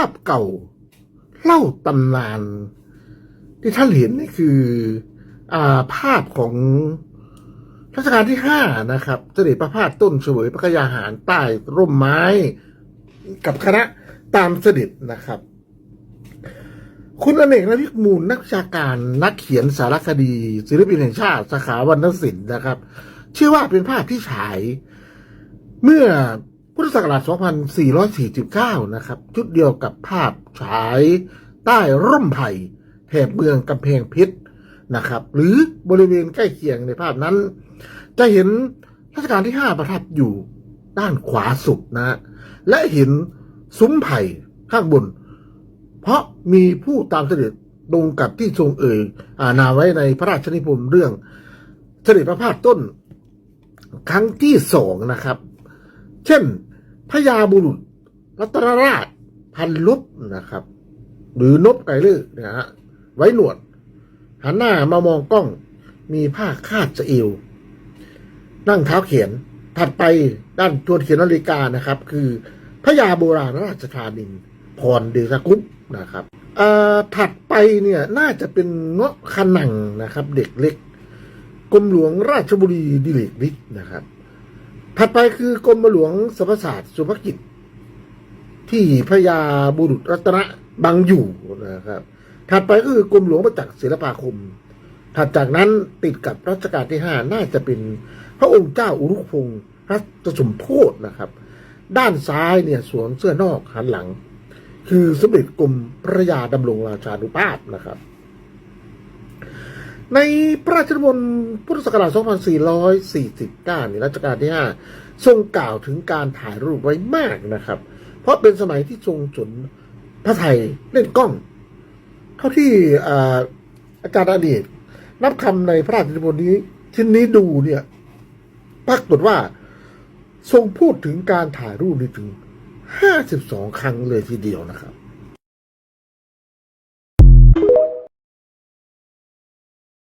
าพเก่า เล่าตำนาน ที่ท่านเห็นนี่คืออ่าภาพของรัชกาลที่ห้านะครับเสด็จประพาสต้นเสวยพระกยาหารใต้ร่มไม้ กับคณะตามเสด็จนะครับ คุณอเนกนวิกมูลนักวิชาการนักเขียนสารคดี ศิลปินแห่งชาติสาขาวรรณศิลป์นะครับเชื่อว่าเป็นภาพที่ฉาย เมื่อ พุทธศักราช 2449 นะครับ ชุดเดียวกับภาพฉายใต้ร่มไผ่แถบเมืองกำแพงเพชรนะครับ หรือบริเวณใกล้เคียงในภาพนั้น จะเห็นรัชกาลที่ 5 ประทับอยู่ด้านขวาสุดนะ และเห็นซุ้มไผ่ข้างบน เพราะมีผู้ตามเสด็จตรงกับที่ทรงเอ่ยอานาไว้ในพระราชนิพนธ์เรื่องเสด็จพระพาสต้น ครั้งที่สองนะครับ เช่น พญาบุรุษ รัตนราช พันลุบนะครับ หรือนบไก่ลือนะฮะไว้หนวด หันหน้ามามองกล้อง มีผ้าคาดสะเอว นั่งเท้าเขียน ถัดไปด้านตัวเขียนนาฬิกานะครับ คือพญาโบราณราชธานินพรเดชกุปนะครับถัดไปเนี่ยน่าจะเป็นเงาะขนังนะครับ เด็กเล็กกรมหลวงราชบุรีดิเลกฤทธิ์นะครับ ถัดไปคือกรมหลวงสรรพศาสตร์สุภกิจ ที่พญาบุรุษรัตนบังอยู่นะครับ ถัดไปก็คือกรมหลวงประจักษ์ศิลปาคม ถัดจากนั้นติดกับรัชกาลที่ห้าน่าจะเป็นพระองค์เจ้าอุรุพงศ์รัชสมโพธนะครับ ด้านซ้ายเนี่ยสวมเสื้อนอกหันหลัง คือสมเด็จกรมพระยาดำรงราชานุภาพนะครับ ในพระราชนิพนธ์พุทธศักราช 2449นี่รัชกาลที่ 5 ทรงกล่าวถึงการถ่ายรูปไว้มากนะครับ เพราะเป็นสมัยที่ทรงสนพระไทยเล่นกล้อง เท่าที่อาจารย์อดีต นับคำในพระราชนิพนธ์นี้ชิ้นนี้ดูเนี่ยปรากฏว่าทรงพูดถึงการถ่ายรูปนี่ถึง 52 ครั้งเลยทีเดียวนะครับ